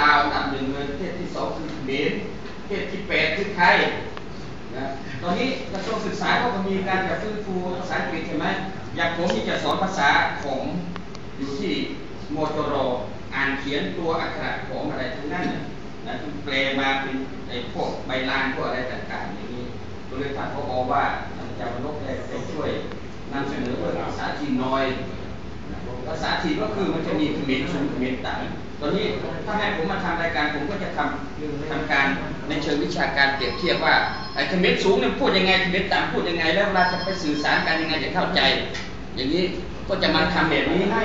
ลาวอันดับหนึ่งเลยประเทศที่สองคือเขมรประเทศที่แปดคือไทยนะตอนนี้กระทรวงศึกษาก็มีการจะฟื้นฟูภาษาอังกฤษใช่ไหมอย่างผมนี่จะสอนภาษาของอยู่ที่มจรอ่านเขียนตัวอักขระของอะไรทั้งนั้นน่ะนะที่แปลมาเป็นไอ้พวกใบลานพวกอะไรต่างๆอย่างนี้ก็เลยท่านเขาบอกว่าท่านอาจารย์วรกได้ไปช่วยนำเสนอเรื่องภาษาจีนน้อย ภาษาจีนก็คือมันจะมีเขมรสูงเขมรต่ำ ตอนนี้ถ้าให้ผมมาทำรายการผมก็จะทำทำการในเชิงวิชาการเปรียบเทียบว่าไอ้เขมรสูงเนี่ยพูดยังไงเขมรต่ำพูดยังไง แล้วเวลาจะไปสื่อสารกันยังไงจะเข้าใจ อย่างนี้ก็จะมาทำแบบนี้ให้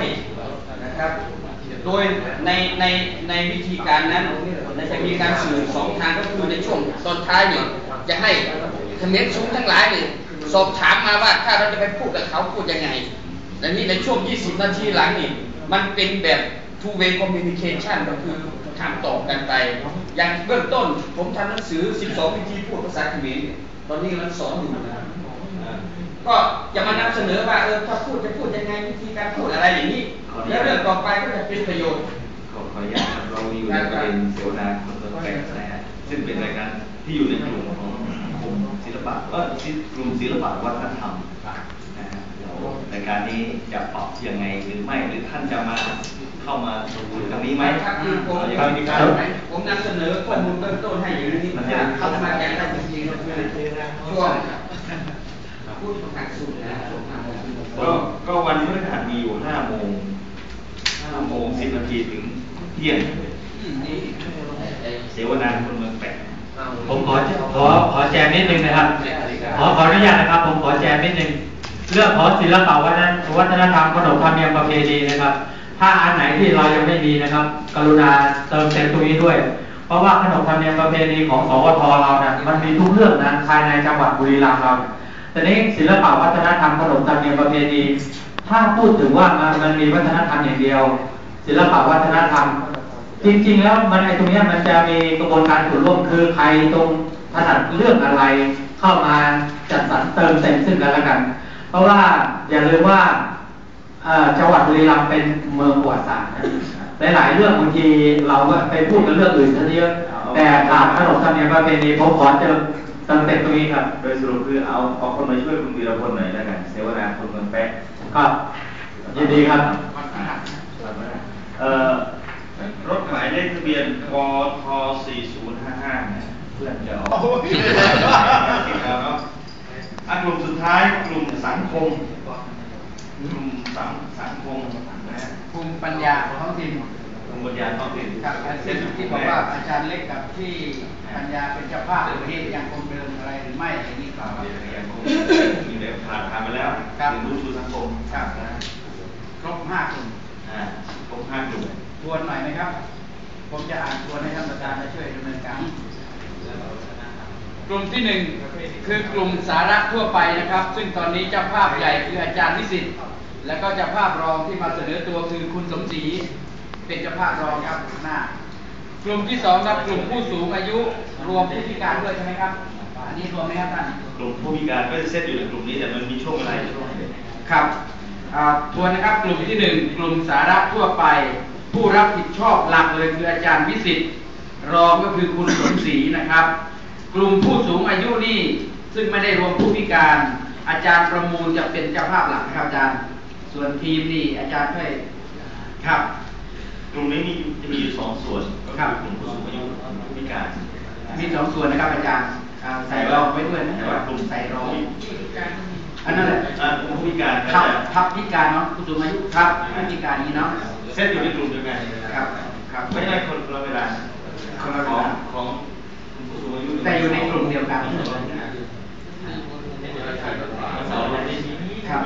นะครับ โดยในในในวิธีการนั้นจะมีการสื่อสองทางก็คือในช่วงตอนท้ายเนี่ยจะให้เขมรสูงทั้งหลายเนี่ยสอบถามมาว่าถ้าเราจะไปพูดกับเขาพูดยังไงและนี่ในช่วง 20 นาทีหลังนี่มันเป็นแบบ two way communication ก็คือถามตอบกันไป อย่างเบื้องต้นผมทำหนังสือ 12 วิธีพูดภาษาเขมรเนี่ยตอนนี้กำลังสอนอยู่นะอ่าก็จะมานำเสนอว่าเออถ้าพูดจะพูดยังไงวิธีการพูดอะไรอย่างนี้ แล้วเรื่องต่อไปก็จะเป็นประโยชน์ขอขออนุญาตครับเราอยู่ในประเด็นเสวนาคอนเสิร์ตแฟร์นะฮะซึ่งเป็นรายการที่อยู่ในกลุ่มของกลุ่มศิลปะเออกลุ่มศิลปะวัฒนธรรม นะฮะเดี๋ยวรายการนี้จะปรับยังไงหรือไม่หรือท่านจะมาเข้ามาสมุนตรงนี้ไหมครับคือผมเอาอย่างนี้คครัรับบผมนำเสนอข้อมูลเบื้องต้นให้อย่างนี้ถ้าเข้ามาจากได้จริงๆก็คือช่วงพูดทางสุดนะช่วงทางสุดก็ก็วันพฤหัสมีอยู่ห้าโมงห้าโมงสิบนาทีถึงเที่ยงนี่ไอ้เสวนาคนเมืองแปดผมขอขอขอแจมนิดนึงนะครับขอขออนุญาตนะครับ ผมขอแจมนิดนึง เรื่องของศิลปวัฒนวัฒนธรรมขนบธรรมเนียมประเพณีนะครับ ถ้าอันไหนที่เรายังไม่มีนะครับ กรุณาเติมเต็มตรงนี้ด้วย เพราะว่าขนบธรรมเนียมประเพณีของสวทเรานะมันมีทุกเรื่องนะภายในจังหวัดบุรีรัมย์เราแต่นี้ศิลปะวัฒนธรรมขนบธรรมเนียมประเพณี ถ้าพูดถึงว่ามันมีวัฒนธรรมอย่างเดียว ศิลปะวัฒนธรรม จริงๆแล้วมันไอตรงนี้มันจะมีกระบวนการส่วนร่วมคือใครตรงถนัดเรื่องอะไร เข้ามาจัดสรรเติมเต็มซึ่งกันและกัน เพราะว่าอย่าลืมว่าเอ่อจังหวัดบุรีรัมย์เป็นเมืองประวัติศาสตร์นะหลายๆเรื่องบางทีเราก็ไปพูดกันเรื่องอื่นซะเยอะแต่ถามขนบธรรมเนียมประเพณีผมขอเติมเติมเต็มตรงนี้ครับ โดยสรุปคือเอาเอาคนมาช่วยคุณวีรพลหน่อยแล้วกันเสวนาคนเมืองแปดครับยินดีครับเอ่อรถหมายเลขทะเบียนกท4055นะเพื่อนจะออก แล้วเนาะอะกลุ่มสุดท้ายกลุ่มสังคม กลุ่มสังสังคมนะฮะภูมิปัญญาของท้องถิ่นกลุ่มปัญญาท้องถิ่นครับอาจารย์ที่บอกว่าอาจารย์เล็กกับที่ปัญญาเป็นเจ้าภาพหรือที่ยังคงเดิมอะไรหรือไม่อะไรนี้ครับยังคงมีแบบผ่านผ่านไปแล้วครับถึงรู้ชูสังคมครับนะครบห้ากลุ่มอ่าครบห้ากลุ่มทวนหน่อยไหมครับ ผมจะอ่านทวนให้ท่านประธานมาช่วยดำเนินการ กลุ่มที่หนึ่งคือกลุ่มสาระทั่วไปนะครับ ซึ่งตอนนี้เจ้าภาพใหญ่คืออาจารย์วิสิทธิ์แล้วก็เจ้าภาพรองที่มาเสนอตัวคือคุณสมศรีเป็นเจ้าภาพรองครับหน้ากลุ่มที่สองครับกลุ่มผู้สูงอายุรวมผู้พิการด้วยใช่ไหมครับอันนี้รวมไหมครับท่านกลุ่มผู้พิการก็จะเซตอยู่ในกลุ่มนี้แต่มันมีช่วงเวลาอยู่ช่วงหนึ่งครับอ่าทวนนะครับกลุ่มที่หนึ่งกลุ่มสาระทั่วไป ผู้รับผิดชอบหลักเลยคืออาจารย์วิสิทธิ์รองก็คือคุณสมศรีนะครับ กลุ่มผู้สูงอายุนี่ ซึ่งไม่ได้รวมผู้พิการ อาจารย์ประมูลจะเป็นเจ้าภาพหลักนะครับอาจารย์ ส่วนทีมนี่อาจารย์ช่วยครับ กลุ่มนี้มีจะมีอยู่สองส่วนก็ครับคือกลุ่มผู้สูงอายุกับผู้พิการ มีสองส่วนนะครับอาจารย์อ่าใส่รองไว้ด้วยนะแต่ว่ากลุ่มใส่รองอันนั้นแหละอ่ากลุ่มผู้พิการก็ทับจะทับพิการเนาะผู้สูงอายุทับผู้พิการนี้เนาะเซตอยู่ในกลุ่มเดียวกันครับ ครับไม่ใช่คนละเวลาคนละเวของลา ของกลุ่มผู้สูงอายุ แต่อยู่ในกลุ่มเดียวกันวันเสาร์วันอาทิตย์ครับ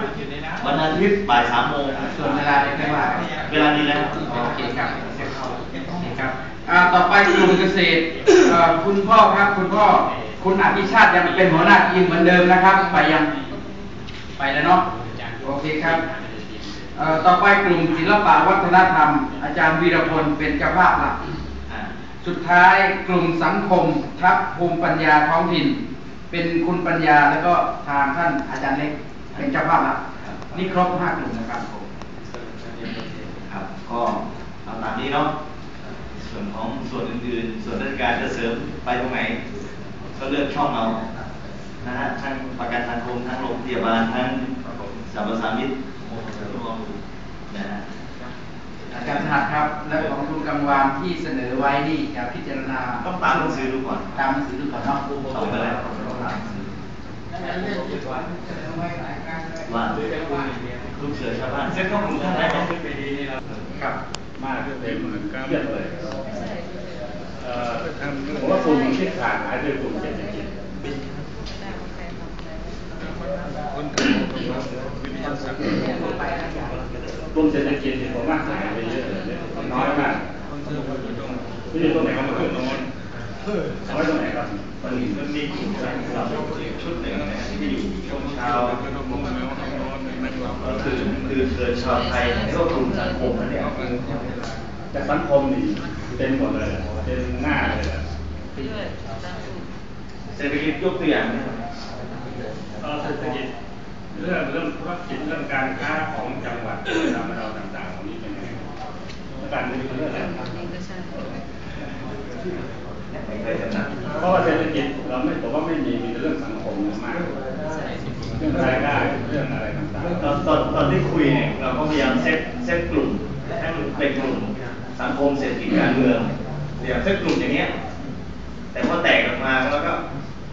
วันอาทิตย์บ่ายสามโมงส่วนเวลาเนี่ยไม่ว่ากันเวลานี้แล้วโอเคครับโอเคครับอ่าต่อไปกลุ่มเกษตรเอ่อคุณพ่อครับคุณพ่อคุณอภิชาติยังเป็นหัวหน้าทีมเหมือนเดิมนะครับ ไปยังไปแล้วเนาะโอเคครับเอ่อต่อไปกลุ่มศิลปะวัฒนธรรม อาจารย์วีรพลเป็นเจ้าภาพหลักอ่า สุดท้ายกลุ่มสังคมทัพภูมิปัญญาท้องถิ่น เป็นคุณปัญญาแล้วก็ทางท่านอาจารย์เล็กเป็นเจ้าภาพหลักนี่ครบห้ากลุ่มนะครับผมครับก็เอาตามนี้เนาะส่วนของส่วนอื่นๆ ส่วนราชการจะเสริมไปตรงไหน ก็เลือกช่องเอานะฮะทั้งประกันสังคมทั้งโรงพยาบาลทั้งสรรพสามิตนะฮะ อาจารย์ถัดครับ แล้วของคุณกังวานที่เสนอไว้นี่จะพิจารณาต้องตามหนังสือดูก่อนตามหนังสือดูก่อนเนาะต้องไปแล้วต้องตามหนังสือว่าลูกเสือชาวบ้านเส้นข้อมูลท่านได้ไหมครับ มากเต็มเยียบเลยเอ่อผมว่ากลุ่มที่ขาดหายคือกลุ่มเศรษฐกิจ กลุ่มเศรษฐกิจเนี่ยผมว่าหายไปเยอะเลยน้อยมากไม่ใช่ตรงไหนก็มาขึ้นน้อยน้อยตรงไหนครับมันมันมีกลุ่มเราชุดหนึ่งนะที่อยู่ช่วงเช้าก็คือคือเกิดชาวไทยแล้วกลุ่มสังคมนั่นเนี่ยแต่สังคมนี่เต็มหมดเลยเต็มหน้าเลยเศรษฐกิจยกตัวอย่างนะครับเศรษฐกิจ เรื่องเรื่องธุรกิจเรื่องการค้าของจังหวัดเรื่องราต่างๆตรงนี้เป็นยังไงแล้วการเมืองเป็นเรื่องอะไรครับเพราะว่าเศรษฐกิจเราไม่ผมว่าไม่มีมีแต่เรื่องสังคมมากเรื่องรายได้เรื่องอะไรต่างตอนตอนตอนที่คุยเนี่ยเราก็พยายามเซตเซตกลุ่มให้มันเป็นกลุ่มสังคมเศรษฐกิจการเมืองพยายามเซตกลุ่มอย่างเงี้ยแต่พอแตกออกมาแล้วก็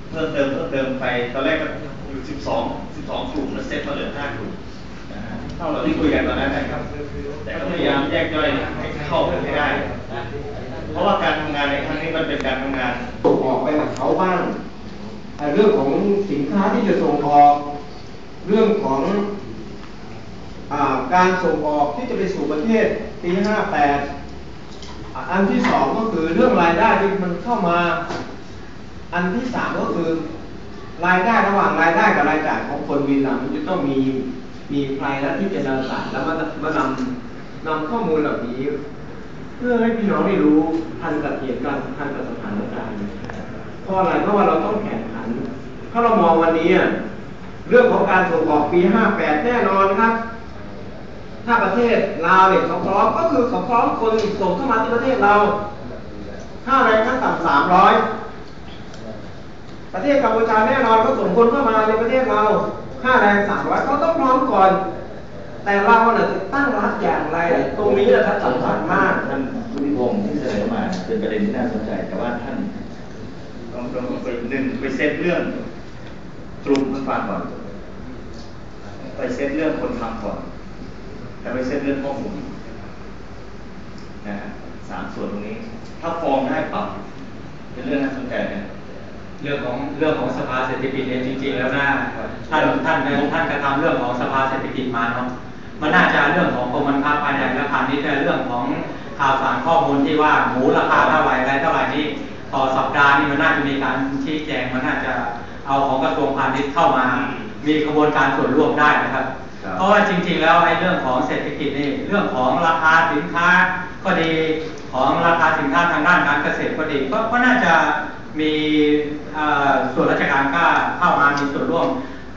เพิ่มเติมเพิ่มเติมไปตอนแรกก็ อยู่ 12 12 กลุ่มแล้วเซตมาเหลือ 5 กลุ่มเท่าเราที่คุยกันตอนนั้นนะครับ แต่ก็พยายามแยกย่อยให้เข้ากันให้ได้นะเพราะว่าการทำงานในครั้งนี้มันเป็นการทำงานส่งออกไปกับเขาบ้างเรื่องของสินค้าที่จะส่งออก เรื่องของอการส่งออกที่จะไปสู่ประเทศปี 58 อันที่สองก็คือเรื่องรายได้ที่มันเข้ามา อันที่สามก็คือ รายได้ระหว่างรายได้กับรายจ่ายของคนวีรัมย์มันจะต้องมีมีใครและที่เป็นดาราศารแล้วมามานำนำข้อมูลเหล่านี้ เพื่อให้พี่น้องได้รู้ทันกับเหตุการณ์ทันกับสถานการณ์เพราะอะไรเพราะว่าเราต้องแข่งขัน ถ้าเรามองวันนี้อะเรื่องของการส่งออกปี 58 แน่นอนครับ ถ้าประเทศลาวเนี่ยเขาพร้อมก็คือเขาพร้อมคนส่งเข้ามาที่ประเทศเราค่าแรงขั้นต่ำ300 ทศกัมพูชาแน่นอนก็ส่งคนเข้ามาในประเทศเราค่าแรง300เขาต้องพร้อมก่อน แต่เราเนี่ยตั้งรับอย่างไร ตรงนี้นะครับสำคัญมากท่านผู้นิพงศ์ที่เสนอมาเป็นประเด็นที่น่าสนใจแต่ว่าท่านต้องต้องไปหนึ่งไปเซตเรื่องกลุ่มคนฟังก่อน ไปเซตเรื่องคนทำก่อน แต่ไปเซตเรื่องข้อมูลนะสามส่วนตรงนี้ ถ้าฟอร์มได้ปรับเป็นเรื่องน่าสนใจนะ เรื่องของเรื่องของสภาเศรษฐกิจเนี่ยจริง ๆ แล้วนะท่านท่านท่านกระทำเรื่องของสภาเศรษฐกิจมาเนาะมันน่าจะเรื่องของกรมการค้าภายในและพาณิชย์แต่เรื่องของข่าวสารข้อมูลที่ว่าหมูราคาเท่าไหร่อะไรเท่าไหร่นี่ต่อสัปดาห์นี่มันน่าจะมีการชี้แจงมันน่าจะเอาของกระทรวงพาณิชย์เข้ามา มีกระบวนการส่วนร่วมได้นะครับครับเพราะว่าจริง ๆ แล้วไอ้เรื่องของเศรษฐกิจนี่เรื่องของราคาสินค้าก็ดีของราคาสินค้าทางด้านการเกษตรก็ดีก็ก็น่าจะ มีเอ่อส่วนราชการก็เข้ามามีส่วนร่วม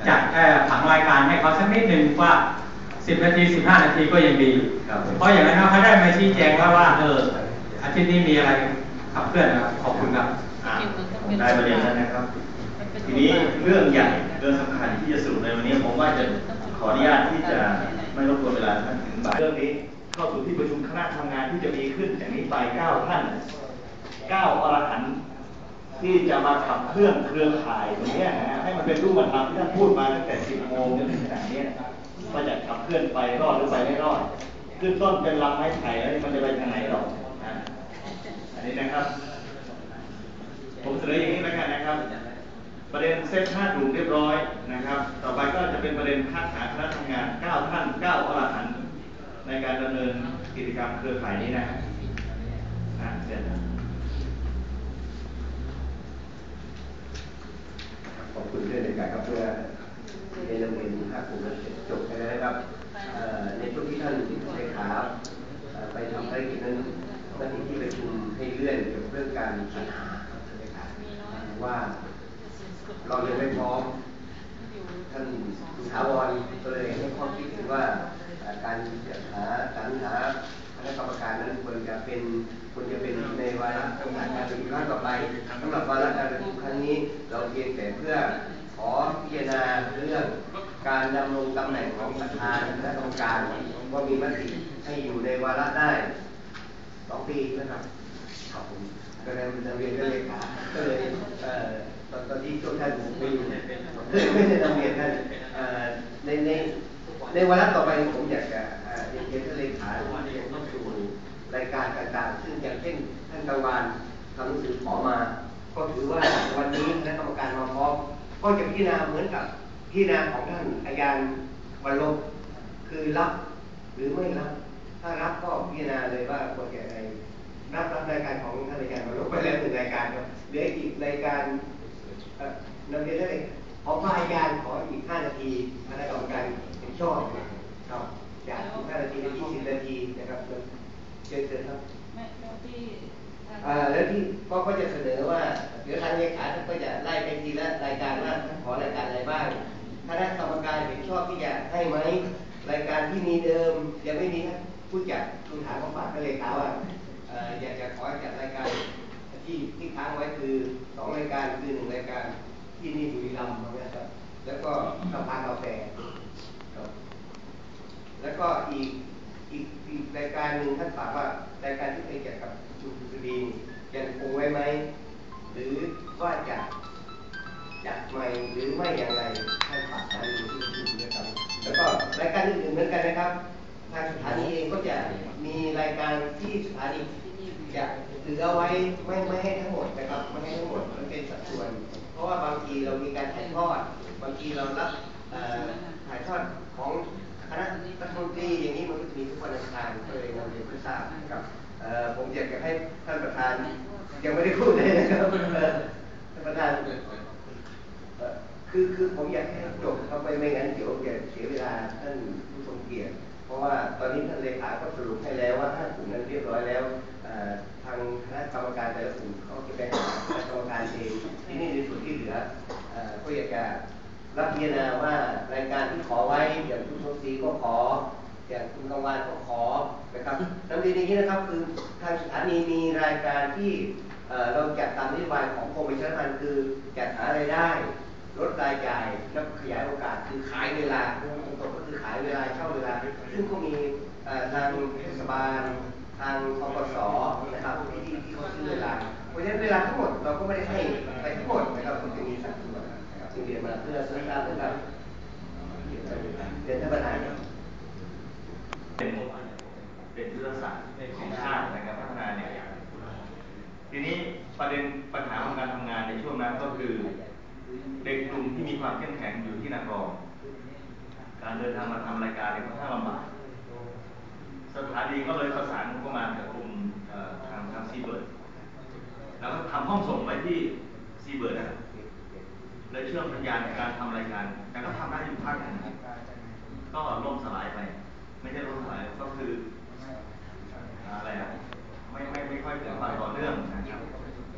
จัดเอ่อผังรายการให้เขาสักนิดหนึ่งว่า 10 นาที 15 นาทีก็ยังดีครับเพราะอย่างนั้นเขาได้มาชี้แจงว่าว่าเอออาทิตย์นี้มีอะไรขับเคลื่อนนะครับขอบคุณครับอะได้ประเด็นแล้วนะครับ ทีนี้เรื่องใหญ่เรื่องสำคัญที่จะสรุปในวันนี้ผมว่าจะขออนุญาตที่จะไม่รบกวนเวลาท่านถึงบ่ายเรื่องนี้เข้าสู่ที่ประชุมคณะทำงานที่จะมีขึ้นจากนี้ไปเก้าท่านเก้าอรหันต์ ที่จะมาขับเคลื่อนเครือข่ายตรงนี้นะฮะให้มันเป็นรูปธรรมที่ท่านพูดมาตั้งแต่ 10 โมงจนถึงขณะนี้ว่าจะขับเคลื่อนไปรอดหรือไปไม่รอดขึ้นต้นเป็นลำไม้ไผ่แล้วมันจะไปทางไหนหรอกอันนี้นะครับ ผมเสนออย่างนี้แล้วกันนะครับ ประเด็นเซตห้ากลุ่มเรียบร้อยนะครับ ต่อไปก็จะเป็นประเด็นคัดหาคณะทำงาน 9 ท่าน 9อรหันในการดำเนินกิจกรรมเครือข่ายนี้นะอะเชิญครับข อบคุณด้วยในการครับเพื่อในโรงเรียนภาคภูมิจบไปแล้วนะครับในช่วงที่ท่านเลขาเอ่อไปทำภารกิจนั้นมติที่ประชุมให้เลื่อนเกี่ยวกับเรื่องการสรรหานะครับว่าเรายังไม่พร้อม ท่านคุณถาวรก็เลยให้ข้อคิดถึงว่าเอ่อการจัดหาสรรหา ณะกรรมการนั้นควรจะเป็นควรจะเป็นในวาระของการประชุมครั้งต่อไปสำหรับวาระการประชุมครั้งนี้ เราเพียงแต่เพื่อขอพิจารณาเรื่อง การดำรงตำแหน่งของประธานคณะกรรมการว่ามีมติให้อยู่ในวาระได้สองปีนะครับครับผมก็เลยนำเรียนก็เลยขาก็เลยตอนตอนที่ช่วงท่านไม่อยู่ไม่ได้นำเรียนท่านในในในวาระต่อไปผมอยากจะเรียนเรียนท่านเลขาว่าจะต้องสู่รายการต่างๆ ซึ่งอย่างเช่นท่านกลางวานทำหนังสือขอมา ก็ถือว่าวันนี้คณะกรรมการมาพร้อมก็จะพิจารณาเหมือนกับ พิจารณาของท่านอาจารย์วันลบคือรับหรือไม่รับ ถ้ารับก็พิจารณาเลยว่าควรจะอะไรรับรับรายการของท่านอาจารย์วันลบไปแล้วหนึ่งรายการครับเหลืออีกรายการเอ่อนำเรียนได้เลยขอพายการขออีกห้านาทีคณะกรรมการเห็นชอบครับจากอีกห้านาทีเป็นยี่สิบนาทีนะครับเชิญเชิญครับไม่แล้วที่ทางอ่าแล้วที่ก็ก็จะเสนอว่าเดี๋ยวทางเลขาท่านก็จะไล่ไปทีละรายการว่าท่านขอรายการอะไรบ้าง คณะกรรมการเห็นชอบที่จะให้ไหมรายการที่มีเดิมยังไม่มีท่านผู้จัดคุณถามของฝากท่านเลขาว่าเอ่ออยากจะขอจัดรายการที่ที่ค้างไว้คือสองรายการคือหนึ่งรายการที่นี่บุรีรัมย์นะครับ แล้วก็สภากาแฟครับแล้วก็อีกอีกอีกรายการหนึ่งท่านฝากว่ารายการที่เคยจัดกับชุมสุดียังคงไว้ไหม หรือว่าจะ จัดใหม่หรือไม่อย่างไรท่านฝากการดูที่ที่นะครับ แล้วก็รายการอื่นๆเหมือนกันนะครับ ทางสถานีเองก็จะมีรายการที่สถานีจะเหลือไว้ไม่ไม่ให้ทั้งหมดนะครับไม่ให้ทั้งหมดมันเป็นสัดส่วน เพราะว่าบางทีเรามีการถ่ายทอด บางทีเรารับถ่ายทอดของคณะรัฐมนตรีอย่างนี้มันก็จะมีทุกวันอังคารก็เลยนำเรียนเพื่อทราบนะครับเอ่อผมอยากจะให้ท่านประธานยังไม่ได้พูดเลยนะครับท่านประธาน คือคือผมอยากให้จบเข้าไปไม่งั้นเดี๋ยวจะเสียเวลาท่านผู้ทรงเกียรติเพราะว่าตอนนี้ท่านเลขาก็สรุปให้แล้วว่าห้ากลุ่มนั้นเรียบร้อยแล้วทางคณะกรรมการแต่ละกลุ่มเขาจะไปหาคณะกรรมการเองที่นี่ในส่วนที่เหลือเอ่อก็อยากจะรับพิจารณาว่ารายการที่ขอไว้อย่างคุณทศศรีก็ขออย่างคุณกำวานก็ขอนะครับน้ำดีอย่างนี้นะครับคือทางสถานีมีรายการที่เอ่อเราจัดตามนโยบายของกรมประชาสัมพันธ์คือจัดหารายได้ ลดรายจ่ายแล้วขยายโอกาสคือขายเวลาตรงๆก็คือขายเวลาเช่าเวลา ซึ่งก็มีทางเทศบาล ทางกปสนะครับที่ที่ที่เขาซื้อเวลาเพราะฉะนั้นเวลาทั้งหมดเราก็ไม่ได้ให้ไปทั้งหมดนะครับมันจะมีสัดส่วนจึงเรียนมาเพื่อเสริมสร้างนะครับเรียนท่านประธานเป็นเป็นยุทธศาสตร์ของชาติในการพัฒนาเนี่ยทีนี้ประเด็นปัญหาของการทำงานในช่วงนั้นก็คือ เด็กกลุ่มที่มีความเข้มแข็งอยู่ที่นางรการเดินทางมาทำรายการเนี่ยค่อนข้างลำบากสถานีก็เลยประสานงบประมาณกับกลุ่มทางทางซีเบิร์ดแล้วก็ทำห้องส่งไปที่ซีเบิร์ดนะครับเลยเชื่อมสัญญาณในการทำรายการ แต่ก็ทำได้อยู่พักหนึงก็ล่มสลายไป ไม่ใช่ล่มสลายก็คืออะไรอะไม่ไม่ไม่ค่อยเกิดความต่อเนื่องนะครับ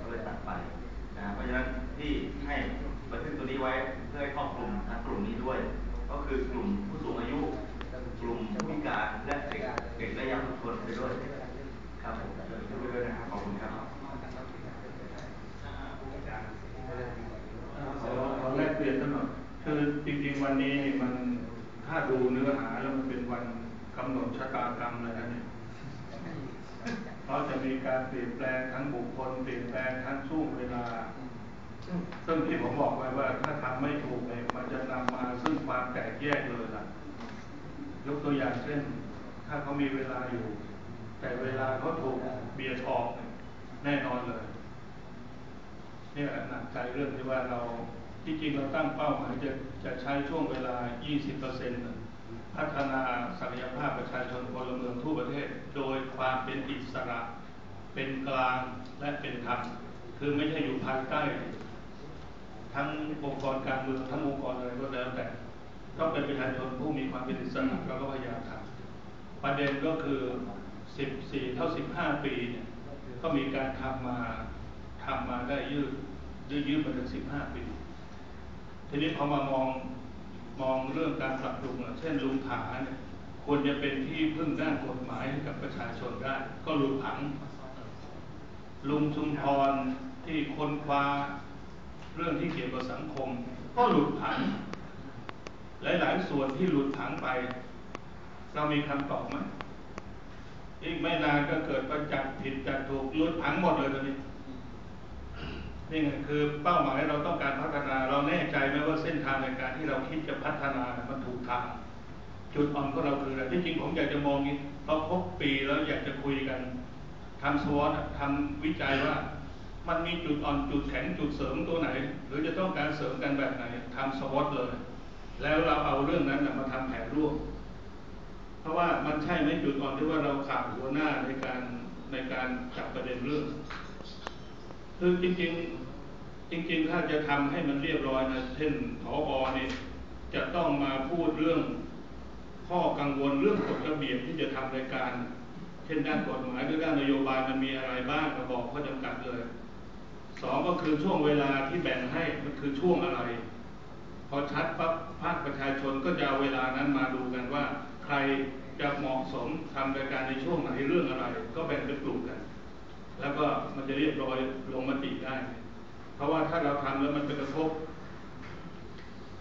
ก็เลยตัดไปนะเพราะฉะนั้นที่ให้บันทึกตัวนี้ไว้เพื่อให้ครอบคลุมทั้งกลุ่มนี้ด้วย ก็คือกลุ่มผู้สูงอายุ กลุ่มผู้พิการและเด็กเด็กและเยาวชนไปด้วย ครับผมช่วยไปด้วยนะครับขอบคุณครับ ขอขอแลกเปลี่ยนกันหน่อยคือจริงๆวันนี้นี่มันถ้าดูเนื้อหาแล้วมันเป็นวันกำหนดชะตากรรมเลยนะเนี่ยเพราะจะ มีการเปลี่ยนแปลงทั้งบุคคลเปลี่ยนแปลงทั้งช่วงเวลา ซึ่งที่ผมบอกไว้ว่าถ้าทำไม่ถูกเนี่ยมันจะนำมาซึ่งความแตกแยกเลยล่ะ ยกตัวอย่างเช่น ถ้าเขามีเวลาอยู่ แต่เวลาเขาถูกเบียดออกเนี่ยแน่นอนเลยเนี่ยหนักใจเรื่องที่ว่าเราที่จริงเราตั้งเป้าหมายจะจะใช้ช่วงเวลา 20%นะพัฒนาศักยภาพประชาชนพลเมืองทั่วประเทศ โดยความเป็นอิสระ เป็นกลางและเป็นธรรมคือไม่ใช่อยู่ภายใต้ ทั้งองค์กรการเมืองทั้งองค์กรอะไรก็แล้วแต่ต้องเป็นประชาชนผู้มีความเป็นอิสระแล้วก็พยายามทำประเด็นก็คือ 14 เท่า 15 ปีเนี่ยก็มีการทำมาทำมาได้ยืดยืดยืดมาถึง 15 ปี ทีนี้พอมามองมองเรื่องการปรับปรุงเช่นลุงถาเนี่ยควรจะเป็นที่พึ่งด้านกฎหมายให้กับประชาชนได้ ก็ลุดผัง ลุงชุมพรที่ค้นคว้าเรื่องที่เกี่ยวกับสังคม ก็หลุดผังหลายๆส่วนที่หลุดผังไป เรามีคำตอบไหมอีกไม่นานก็เกิดประจักษ์ผิดจักษ์ถูกหลุดผังหมดเลยตอนนี้นี่ไงคือเป้าหมายเราต้องการพัฒนาเราแน่ใจไหมว่าเส้นทางในการที่เราคิดจะพัฒนามันถูกทางจุดอ่อนของเราคืออะไรที่จริงผมอยากจะมองนี้พอครบปีแล้วอยากจะคุยกัน ทำสวอตทำวิจัยว่า มันมีจุดอ่อนจุดแข็งจุดเสริมตัวไหน หรือจะต้องการเสริมกันแบบไหนทำสวอตเลย แล้วเราเอาเรื่องนั้นมาทำแผนร่วมเพราะว่ามันใช่ไหมจุดอ่อนที่ว่าเราขาดหัวหน้าในการในการจับประเด็นเรื่องคือจริงๆจริง ๆ ถ้าจะทำให้มันเรียบร้อยนะเช่นผออนี่จะต้องมาพูดเรื่องข้อกังวลเรื่องกฎระเบียบที่จะทำรายการ เช่นด้านกฎหมายหรือด้านนโยบายมันมีอะไรบ้างก็บอกข้อจำกัดเลยสองก็คือช่วงเวลาที่แบ่งให้มันคือช่วงอะไร พอชัดปั๊บภาคประชาชนก็จะเอาเวลานั้นมาดูกันว่า ใครจะเหมาะสมทำรายการในช่วงไหนเรื่องอะไร ก็แบ่งเป็นกลุ่มกัน แล้วก็มันจะเรียบร้อยลงมติได้ เพราะว่าถ้าเราทำแล้วมันไปกระทบ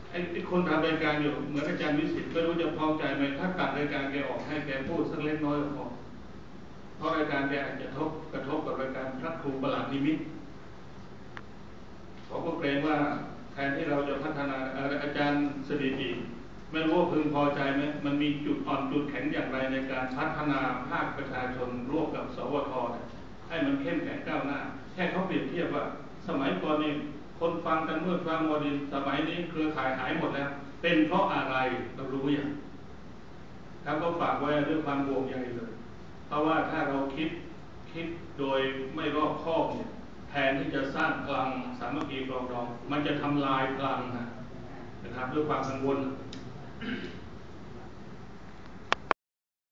ไอ้ไอ้คนทำรายการอยู่เหมือนอาจารย์วิสิตไม่รู้จะพอใจไหมถ้าตัดรายการแกออกให้แกพูดสักเล็กน้อยก็พอ เพราะรายการแกอาจจะทบกระทบกับรายการพระครูประหลาดนิมิตผมก็เกรงว่าแทนที่เราจะพัฒนาอาจารย์สถิติไม่รู้ว่าพึงพอใจไหมมันมีจุดอ่อนจุดแข็งอย่างไรในการพัฒนาภาคประชาชนร่วมกับสวทให้มันเข้มแข็งก้าวหน้า แค่เขาเปรียบเทียบว่า สมัยก่อนนี่คนฟังกันเมื่อฟังโมดินสมัยนี้เครือข่ายหายหมดแล้ว เป็นเพราะอะไรเรารู้อย่างครับก็ฝากไว้ด้วยความห่วงใยเลย เพราะว่าถ้าเราคิดคิดโดยไม่รอบคอบเนี่ยแทนที่จะสร้างพลังสามัคคีปรองดอง มันจะทำลายพลังนะนะครับด้วยความกังวล